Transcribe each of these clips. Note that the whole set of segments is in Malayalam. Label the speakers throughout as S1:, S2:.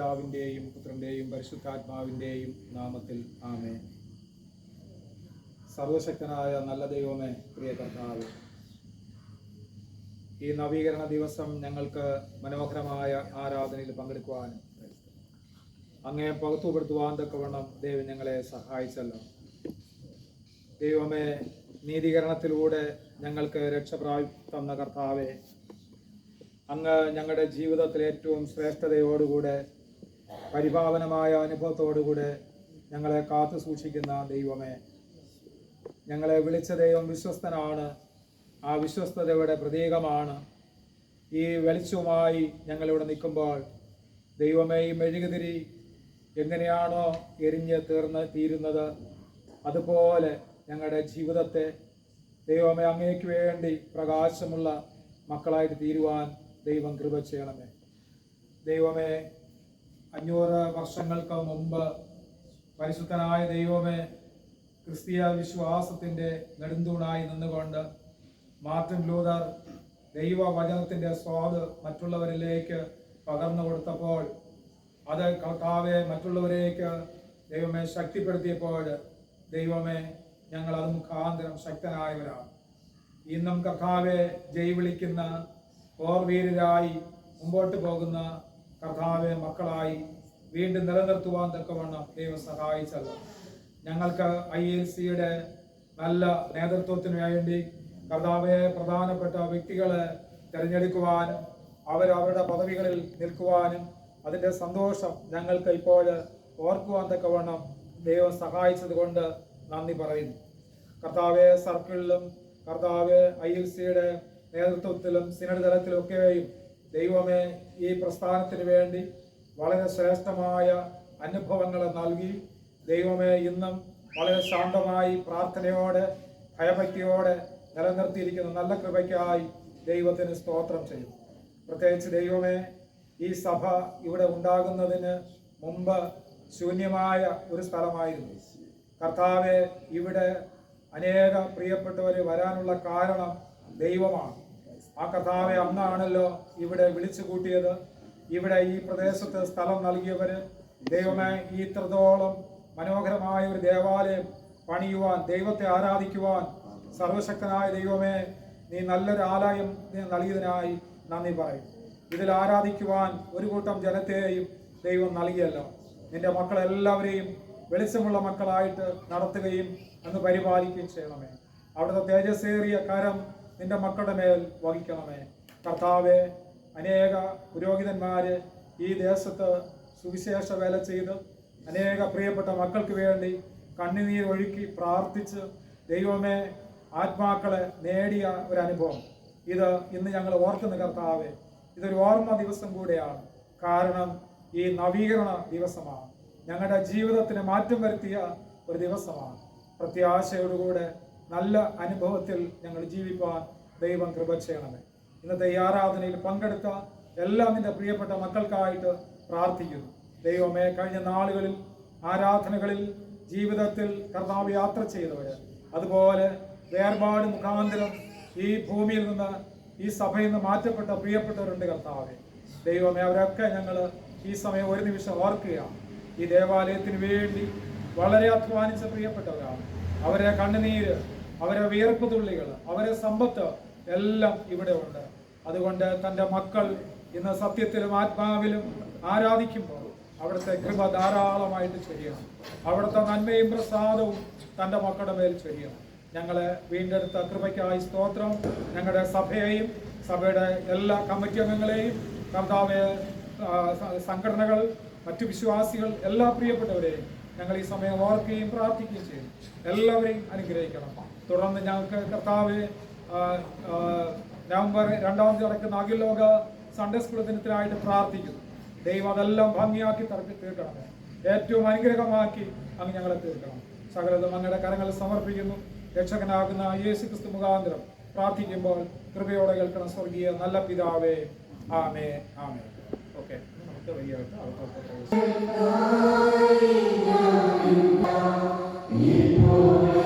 S1: പിതാവിന്റെയും പുത്രന്റെയും പരിശുദ്ധാത്മാവിന്റെയും നാമത്തിൽ ആമേ സർവശക്തനായ നല്ല ദൈവമേ പ്രിയ കർത്താവ്. ഈ നവീകരണ ദിവസം ഞങ്ങൾക്ക് മനോഹരമായ ആരാധനയിൽ പങ്കെടുക്കുവാനും അങ്ങേ പകുത്തുപെടുത്തുവാൻ തക്കവണ്ണം ദൈവം ഞങ്ങളെ സഹായിച്ചല്ലോ. ദൈവമേ നീതീകരണത്തിലൂടെ ഞങ്ങൾക്ക് തന്ന കർത്താവെ അങ്ങ് ഞങ്ങളുടെ ജീവിതത്തിൽ ഏറ്റവും ശ്രേഷ്ഠതയോടുകൂടെ പരിപാവനമായ അനുഭവത്തോടുകൂടെ ഞങ്ങളെ കാത്തു സൂക്ഷിക്കുന്ന ദൈവമേ ഞങ്ങളെ വിളിച്ച ദൈവം വിശ്വസ്തനാണ് ആ വിശ്വസ്തതയുടെ പ്രതീകമാണ്. ഈ വെളിച്ചവുമായി ഞങ്ങളിവിടെ നിൽക്കുമ്പോൾ ദൈവമേ ഈ മെഴുകുതിരി എങ്ങനെയാണോ എരിഞ്ഞ് തീർന്ന് തീരുന്നത് അതുപോലെ ഞങ്ങളുടെ ജീവിതത്തെ ദൈവമേ അങ്ങേക്ക് വേണ്ടി പ്രകാശമുള്ള മക്കളായിട്ട് തീരുവാൻ ദൈവം കൃപ ചെയ്യണമേ. ദൈവമേ അഞ്ഞൂറ് വർഷങ്ങൾക്ക് മുമ്പ് പരിശുദ്ധനായ ദൈവമേ ക്രിസ്തീയ വിശ്വാസത്തിന്റെ നെടുന്തൂണായി നിന്നുകൊണ്ട് മാർട്ടിൻ ലൂതർ ദൈവവചനത്തിന്റെ സ്വാദ് മറ്റുള്ളവരിലേക്ക് പകർന്നു കൊടുത്തപ്പോൾ അത് കർത്താവെ മറ്റുള്ളവരേക്ക് ദൈവമേ ശക്തിപ്പെടുത്തിയപ്പോൾ ദൈവമേ ഞങ്ങൾ അത് മുഖാന്തരം ശക്തനായവരാണ്. ഇന്നും കർത്താവെ ജയ് വിളിക്കുന്ന ഓർവീരരായി മുമ്പോട്ട് പോകുന്ന കർത്താവെ മക്കളായി വീണ്ടും നിലനിർത്തുവാൻ തക്കവണ്ണം ദൈവം സഹായിച്ചത് ഞങ്ങൾക്ക് ഐ എൽ സിയുടെ നല്ല നേതൃത്വത്തിന് വേണ്ടി കർത്താവെ പ്രധാനപ്പെട്ട വ്യക്തികളെ തിരഞ്ഞെടുക്കുവാനും അവർ അവരുടെ പദവികളിൽ നിൽക്കുവാനും അതിന്റെ സന്തോഷം ഞങ്ങൾക്ക് ഇപ്പോൾ ഓർക്കുവാൻ തക്കവണ്ണം ദൈവം സഹായിച്ചത് കൊണ്ട് നന്ദി പറയുന്നു. കർത്താവെ സർക്കിളിലും കർത്താവ് ഐ എൽ സിയുടെ നേതൃത്വത്തിലും സിനഡ് തലത്തിലൊക്കെയും ദൈവമേ ഈ പ്രസ്ഥാനത്തിന് വേണ്ടി വളരെ ശ്രേഷ്ഠമായ അനുഭവങ്ങൾ നൽകി. ദൈവമേ ഇന്നും വളരെ ശാന്തമായി പ്രാർത്ഥനയോടെ ഭയഭക്തിയോടെ നിലനിർത്തിയിരിക്കുന്ന നല്ല കൃപയ്ക്കായി ദൈവത്തിന് സ്തോത്രം ചെയ്യും പ്രത്യേകിച്ച് ദൈവമേ ഈ സഭ ഇവിടെ ഉണ്ടാകുന്നതിന് മുമ്പ് ശൂന്യമായ ഒരു സ്ഥലമായിരുന്നു. കർത്താവെ ഇവിടെ അനേക പ്രിയപ്പെട്ടവർ വരാനുള്ള കാരണം ദൈവമാണ്. ആ കഥാവെ അന്നാണല്ലോ ഇവിടെ വിളിച്ചു കൂട്ടിയത്. ഇവിടെ ഈ പ്രദേശത്ത് സ്ഥലം നൽകിയവര് ദൈവമേ ഈ ഇത്രത്തോളം മനോഹരമായ ഒരു ദേവാലയം പണിയുവാൻ ദൈവത്തെ ആരാധിക്കുവാൻ സർവശക്തനായ ദൈവമേ നീ നല്ലൊരു ആലയം നൽകിയതിനായി നന്ദി പറയും. ഇതിൽ ആരാധിക്കുവാൻ ഒരു കൂട്ടം ജനത്തെയും ദൈവം നൽകിയല്ലോ. നിന്റെ മക്കളെല്ലാവരെയും വെളിച്ചമുള്ള മക്കളായിട്ട് നടത്തുകയും അന്ന് പരിപാലിക്കുകയും ചെയ്യണമേ. അവിടുത്തെ തേജസ്സേറിയ കരം നിന്റെ മക്കളുടെ മേൽ വഹിക്കണമേ. കർത്താവെ അനേക പുരോഹിതന്മാര് ഈ ദേശത്ത് സുവിശേഷ വേല ചെയ്ത് അനേക പ്രിയപ്പെട്ട മക്കൾക്ക് വേണ്ടി കണ്ണുനീർ ഒഴുക്കി പ്രാർത്ഥിച്ച് ദൈവമേ ആത്മാക്കളെ നേടിയ ഒരു അനുഭവം ഇത് ഇന്ന് ഞങ്ങൾ ഓർക്കുന്ന കർത്താവെ ഇതൊരു ഓർമ്മ ദിവസം കൂടെയാണ്. കാരണം ഈ നവീകരണ ദിവസമാണ്. ഞങ്ങളുടെ ജീവിതത്തിന് മാറ്റം വരുത്തിയ ഒരു ദിവസമാണ്. പ്രത്യാശയോടുകൂടെ നല്ല അനുഭവത്തിൽ ഞങ്ങൾ ജീവിപ്പാൻ ദൈവം കൃപ ചെയ്യണമേ. ഇന്നത്തെ ഈ ആരാധനയിൽ പങ്കെടുത്ത എല്ലാ നിന്റെ പ്രിയപ്പെട്ട മക്കൾക്കായിട്ട് പ്രാർത്ഥിക്കുന്നു. ദൈവമേ കഴിഞ്ഞ നാളുകളിൽ ആരാധനകളിൽ ജീവിതത്തിൽ കർത്താവ് യാത്ര ചെയ്തവര് അതുപോലെ വേർപാട് മുഖാന്തരം ഈ ഭൂമിയിൽ നിന്ന് ഈ സഭയിൽ നിന്ന് മാറ്റപ്പെട്ട പ്രിയപ്പെട്ടവരുണ്ട് കർത്താവെ. ദൈവമേ അവരൊക്കെ ഞങ്ങൾ ഈ സമയം ഒരു നിമിഷം ഓർക്കുക ഈ ദേവാലയത്തിന് വേണ്ടി വളരെ അധ്വാനിച്ച പ്രിയപ്പെട്ടവരാണ്. അവരെ കണ്ണുനീര് അവരെ വിയർപ്പ് തുള്ളികൾ അവരെ സമ്പത്ത് എല്ലാം ഇവിടെ ഉണ്ട്. അതുകൊണ്ട് തന്റെ മക്കൾ ഇന്ന് സത്യത്തിലും ആത്മാവിലും ആരാധിക്കുമ്പോൾ അവിടുത്തെ കൃപ ധാരാളമായിട്ട് ചെയ്യണം അവിടുത്തെ നന്മയും പ്രസാദവും തന്റെ മക്കളുടെ മേൽ ചെയ്യണം ഞങ്ങളെ വീണ്ടെടുത്ത കൃപയ്ക്കായി സ്തോത്രം. ഞങ്ങളുടെ സഭയെയും സഭയുടെ എല്ലാ കമ്മിറ്റി അംഗങ്ങളെയും കർത്താവ് സംഘടനകൾ മറ്റു വിശ്വാസികൾ എല്ലാ പ്രിയപ്പെട്ടവരെയും ഞങ്ങൾ ഈ സമയം ഓർക്കുകയും പ്രാർത്ഥിക്കുകയും ചെയ്യും. എല്ലാവരെയും അനുഗ്രഹിക്കണം. തുടർന്ന് ഞങ്ങൾക്ക് കർത്താവ് നവംബർ രണ്ടാം തീയതി നടക്കുന്ന അഖിലോക സൺഡേ സ്കൂൾ ദിനത്തിനായിട്ട് പ്രാർത്ഥിക്കുന്നു. ദൈവം അതെല്ലാം ഭംഗിയാക്കി തറക്കി തീർക്കണമേ. ഏറ്റവും അനുഗ്രഹമാക്കി അങ്ങ് ഞങ്ങളെ തീർക്കണം. സകലതും അങ്ങയുടെ കരങ്ങൾ സമർപ്പിക്കുന്നു. രക്ഷകനാകുന്ന യേശു ക്രിസ്തു മുഖാന്തരം പ്രാർത്ഥിക്കുമ്പോൾ കൃപയോടെ കേൾക്കണം സ്വർഗീയ നല്ല പിതാവേ. ആമേ ആമേ ഓക്കെ. നമുക്ക് വയ്യായിട്ട്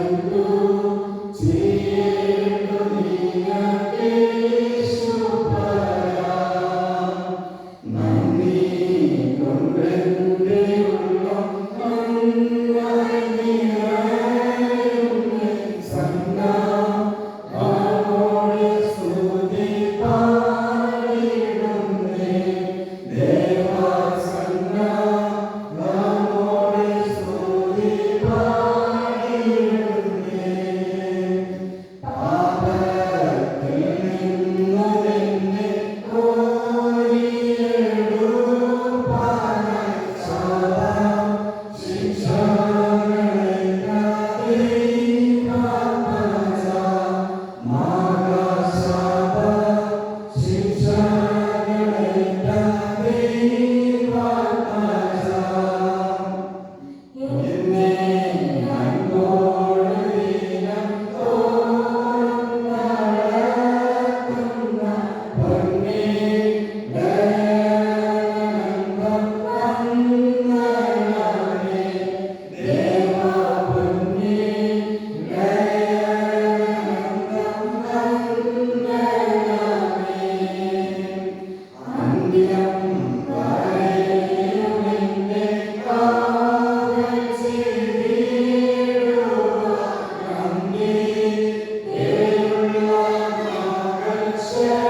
S1: Yeah.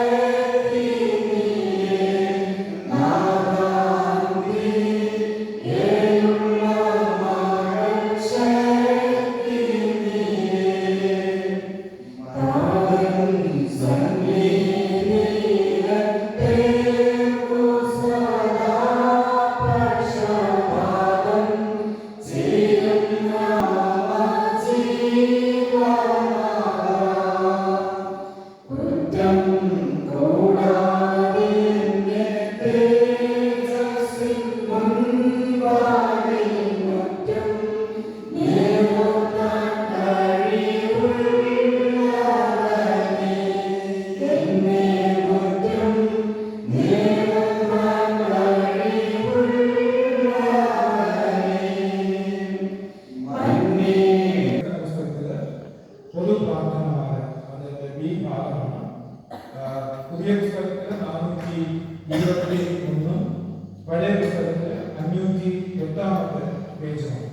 S1: പഴയ പുസ്തകത്തിൽ അഞ്ഞൂറ്റി എട്ടാമത്തെ പേജാണ്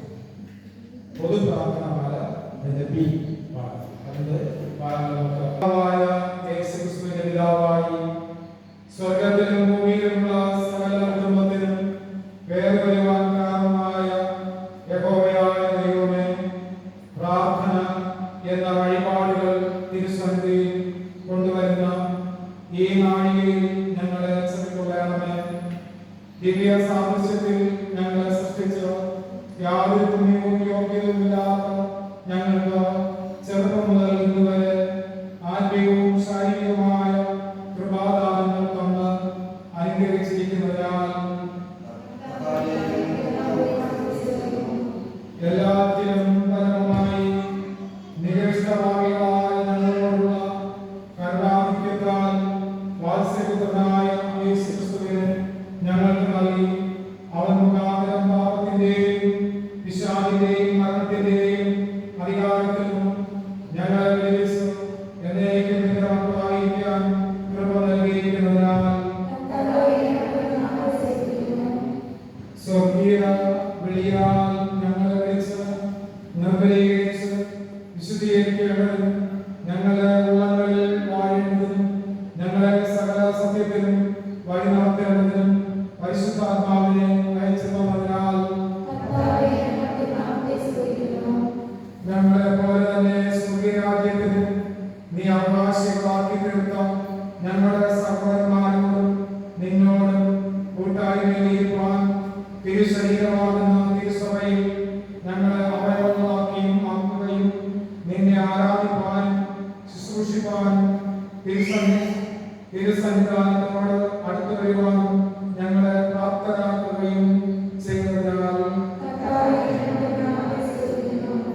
S1: പൊതു പ്രാർത്ഥനമാല അതിന്റെ ബി അതിന്റെ ഭാഗങ്ങളൊക്കെ Jesus, and even along